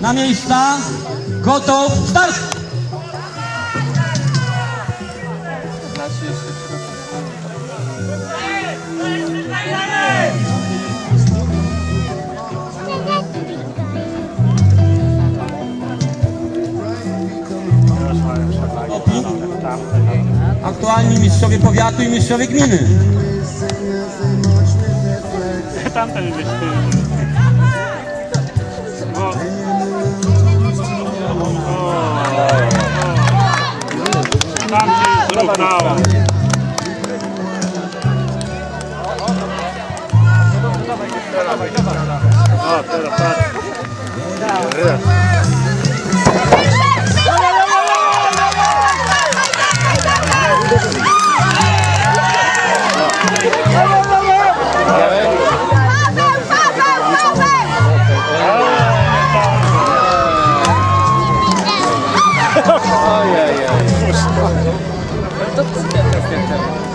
Na miejsca. Gotów. Start! Aktualni mistrzowie powiatu i mistrzowie gminy. Tamten byś ty. Now. Ah, espera, espera. Enreda. ちょっと好きやったんですけ。